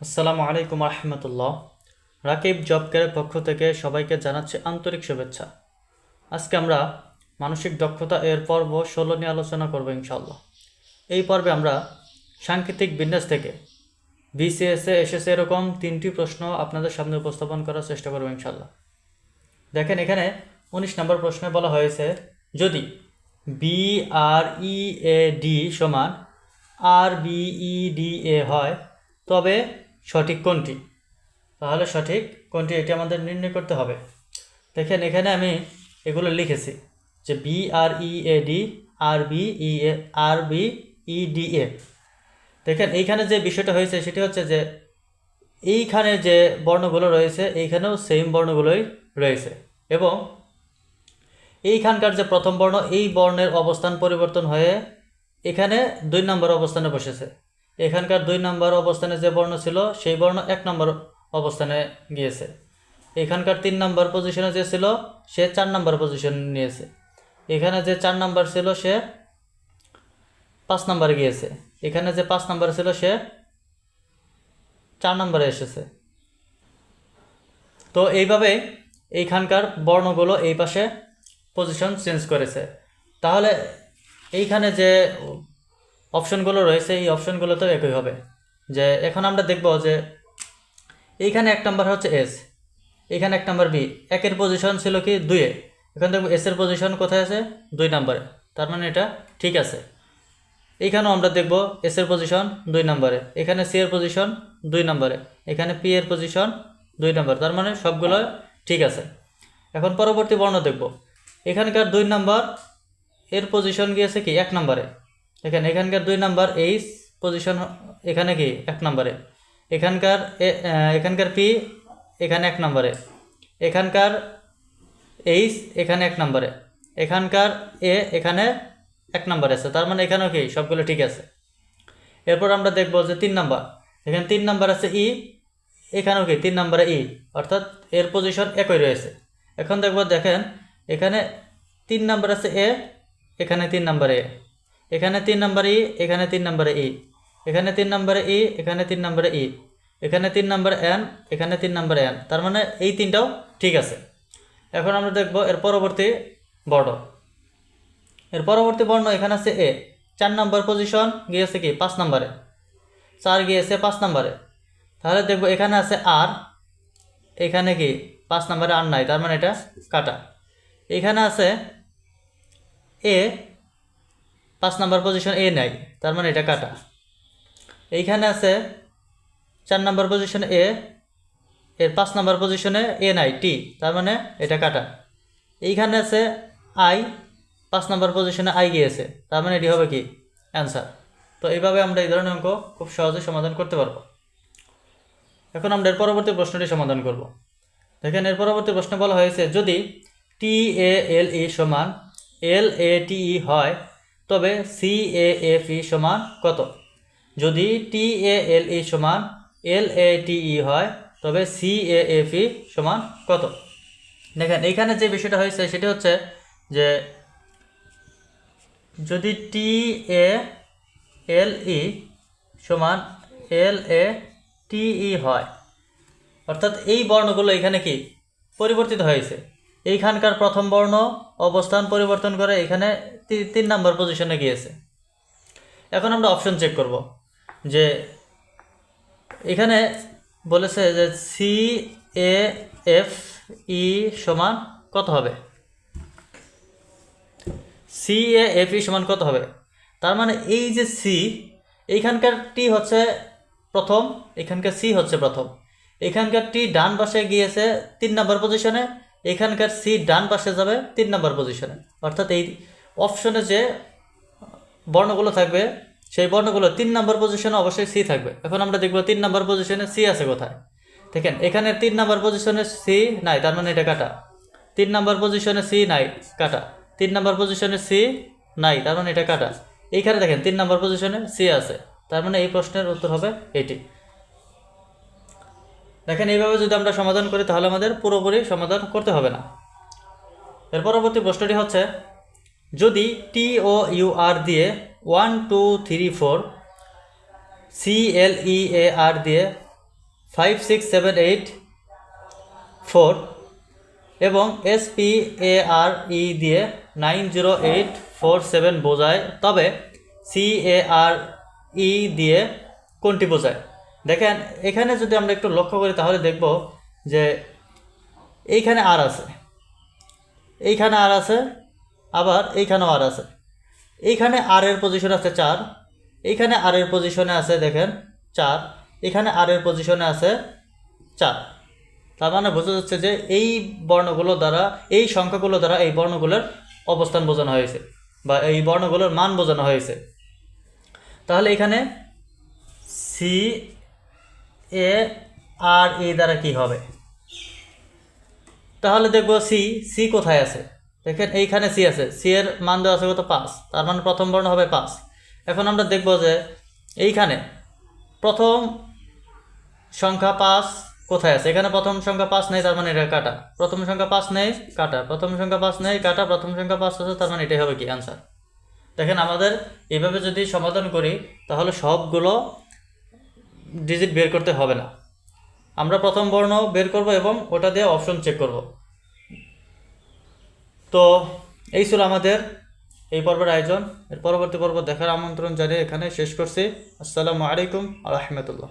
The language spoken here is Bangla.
আসসালামু আলাইকুম আহমতুল্লাহ রাকিব জব কেয়ারের পক্ষ থেকে সবাইকে জানাচ্ছি আন্তরিক শুভেচ্ছা। আজকে আমরা মানসিক দক্ষতা এর পর্ব ষোলো নিয়ে আলোচনা করব ইনশাল্লাহ এই পর্বে আমরা সাংকেতিক বিন্যাস থেকে বিসিএসে এসেছে এরকম তিনটি প্রশ্ন আপনাদের সামনে উপস্থাপন করার চেষ্টা করব ইনশাল্লাহ দেখেন এখানে উনিশ নম্বর প্রশ্নে বলা হয়েছে, যদি B R E A D সমান আর বি ই ডি এ হয়, তবে সঠিক কোনটি? তাহলে সঠিক কোনটি এটি আমাদের নির্ণয় করতে হবে। দেখেন এখানে আমি এগুলো লিখেছি যে B R E A D R B E A R B E D A দেখেন এইখানে যে বিষয়টা হয়েছে সেটি হচ্ছে যে এইখানে যে বর্ণগুলো রয়েছে, এইখানেও সেম বর্ণগুলোই রয়েছে এবং এইখানকার যে প্রথম বর্ণ, এই বর্ণের অবস্থান পরিবর্তন হয়ে এখানে দুই নম্বর অবস্থানে বসেছে। এখানকার দুই নম্বর অবস্থানে যে বর্ণ ছিল, সেই বর্ণ এক নম্বর অবস্থানে গিয়েছে। এখানকার তিন নম্বর পজিশনে যে ছিল, সে চার নম্বর পজিশন নিয়েছে। এখানে যে চার নম্বর ছিল, সে পাঁচ নম্বরে গিয়েছে। এখানে যে পাঁচ নম্বর ছিল, সে চার নম্বরে এসেছে। তো এইভাবে এইখানকার বর্ণগুলো এই পাশে পজিশন চেঞ্জ করেছে। তাহলে এইখানে যে অপশনগুলো রয়েছে, এই অপশনগুলোতেও একই হবে। যে এখন আমরা দেখব যে এইখানে এক নাম্বার হচ্ছে এস এখানে এক নাম্বার বি একের পজিশন ছিল কি দুইয়ে এখন দেখব এস এর পজিশন কোথায় আছে? দুই নম্বরে। তার মানে এটা ঠিক আছে। এইখানেও আমরা দেখব এস এর পজিশন দুই নম্বরে। এখানে সি এর পজিশন দুই নম্বরে। এখানে পি এর পজিশন দুই নম্বর। তার মানে সবগুলো ঠিক আছে। এখন পরবর্তী বর্ণ দেখব। এখানকার দুই নাম্বার, এর পজিশন গিয়েছে কি? এক নম্বরে। এখানে এখানকার দুই নাম্বার এইচ পজিশন এখানে কি? এক নম্বরে। এখানকার এখানকার পি এখানে এক নম্বরে। এখানকার এইচ এখানে এক নম্বরে। এখানকার এ এখানে এক নম্বরে আছে। তার মানে এখানেও কি? সবগুলো ঠিক আছে। এরপর আমরা দেখব যে তিন নাম্বার। এখানে তিন নাম্বার আছে ই এখানেও কি? তিন নাম্বারে ই অর্থাৎ এর পজিশন একই রয়েছে। এখন দেখব, দেখেন, এখানে তিন নাম্বার আছে এ এখানে তিন নাম্বারে এ এখানে তিন নাম্বারে ই, এখানে তিন নাম্বারে ই। এখানে তিন নাম্বারে ই, এখানে তিন নাম্বারে ই। এখানে তিন নাম্বার এন, এখানে তিন নাম্বারে এন। তার মানে এই তিনটাও ঠিক আছে। এখন আমরা দেখব এর পরবর্তী বর্ণ। এর পরবর্তী বর্ণ এখানে আছে এ। চার নাম্বার পজিশন গিয়েছে কি? পাঁচ নাম্বারে। চার গিয়েছে পাঁচ নাম্বারে। তাহলে দেখব এখানে আছে আর। এখানে কি? পাঁচ নাম্বারে আর নাই। তার মানে এটা কাটা। এখানে আছে এ পাঁচ নাম্বার পজিশন এ নাই, তার মানে এটা কাটা। এইখানে আছে চার নাম্বার পজিশন এ এর পাঁচ নাম্বার পজিশনে এ নাই টি তার মানে এটা কাটা। এইখানে আছে আই পাঁচ নাম্বার পজিশনে আই গিয়েছে, তার মানে এটি হবে কি? অ্যান্সার তো এইভাবে আমরা এই ধরনের অঙ্ক খুব সহজে সমাধান করতে পারব। এখন আমরা এর পরবর্তী প্রশ্নটি সমাধান করব। দেখেন, এর পরবর্তী প্রশ্ন বলা হয়েছে, যদি টি এ এল ই সমান এল এ টি ই হয় তবে সি এ এফ ই সমান কত? যদি টি এ এল ই সমান এল এ টি ই হয়, তবে সি এ এফ ই সমান কত? দেখেন এইখানে যে বিষয়টা হয়েছে, সেটা হচ্ছে যে যদি টি এ এল ই সমান এল এ টি ই হয়, অর্থাৎ এই বর্ণগুলো এখানে কি? পরিবর্তিত হয়েছে। এইখানকার প্রথম বর্ণ, অবস্থান পরিবর্তন করে এখানে তিন নাম্বার পজিশনে গিয়েছে। এখন আমরা অপশন চেক করব, যে এখানে বলেছে যে সি এ এফ ই সমান কত হবে? সি এ এফ ই সমান কত হবে? তার মানে এই যে সি এইখানকার টি হচ্ছে প্রথম এখানকার সি হচ্ছে প্রথম। এখানকার টি ডান পাশে গিয়েছে তিন নাম্বার পজিশনে এখানকার সি ডান পাশে যাবে তিন নাম্বার পজিশনে অর্থাৎ এই অপশনে যে বর্ণগুলো থাকবে, সেই বর্ণগুলো তিন নাম্বার পজিশনে অবশ্যই সি থাকবে। এখন আমরা দেখব তিন নাম্বার পজিশনে সি আছে কোথায়? দেখেন, এখানে তিন নাম্বার পজিশনে সি নাই, তার মানে এটা কাটা। তিন নাম্বার পজিশনে সি নাই, কাটা। তিন নাম্বার পজিশনে সি নাই, তার মানে এটা কাটা। এইখানে দেখেন, তিন নাম্বার পজিশনে সি আছে। তার মানে এই প্রশ্নের উত্তর হবে এটি। দেখেন, এইভাবে যদি আমরা সমাধান করি, তাহলে আমাদের পুরোপুরি সমাধান করতে হবে না। এর পরবর্তী প্রশ্নটি হচ্ছে, যদি টি ও ইউ আর দিয়ে one, two, three, four, C L E A R দিয়ে five, six, seven, eight, four এবং S P A R E দিয়ে nine, zero, eight, four, seven বোঝায়, তবে সি এ আর ই দিয়ে কোনটি বোঝায়? দেখেন, এখানে যদি আমরা একটু লক্ষ্য করি, তাহলে দেখব যে এইখানে আর আছে। এইখানে আর আছে, আবার এইখানেও আর আছে। এইখানে আর এর পজিশন আছে চার, এইখানে আর এর পজিশনে আছে, দেখেন, চার, এখানে আর এর পজিশনে আছে চার। তার মানে বোঝা যাচ্ছে যে এই বর্ণগুলো দ্বারা, এই সংখ্যাগুলো দ্বারা এই বর্ণগুলোর অবস্থান বোঝানো হয়েছে, বা এই বর্ণগুলোর মান বোঝানো হয়েছে। তাহলে এখানে সি এ আর ই দ্বারা কি হবে? তাহলে দেখব সি সি কোথায় আছে? দেখেন এইখানে সি আছে। সি এর মান দেওয়া আছে কত? পাঁচ। তার মানে প্রথম বর্ণ হবে পাঁচ। এখন আমরা দেখব যে এইখানে প্রথম সংখ্যা পাঁচ কোথায় আছে? এখানে প্রথম সংখ্যা পাঁচ নেই, তার মানে এটা কাটা। প্রথম সংখ্যা পাঁচ নেই, কাটা। প্রথম সংখ্যা পাঁচ নেই, কাটা। প্রথম সংখ্যা পাঁচ আছে, তার মানে এটাই হবে কি? অ্যান্সার দেখেন আমাদের এইভাবে যদি সমাধান করি, তাহলে সবগুলো ডিজিট বের করতে হবে না। আমরা প্রথম বর্ণ বের করব এবং ওটা দিয়ে অপশন চেক করব। তো এই ছিল আমাদের এই পর্বের আয়োজন। এর পরবর্তী পর্ব দেখার আমন্ত্রণ জানিয়ে এখানে শেষ করছি। আসসালামু আলাইকুম আ রহমতুল্লাহ।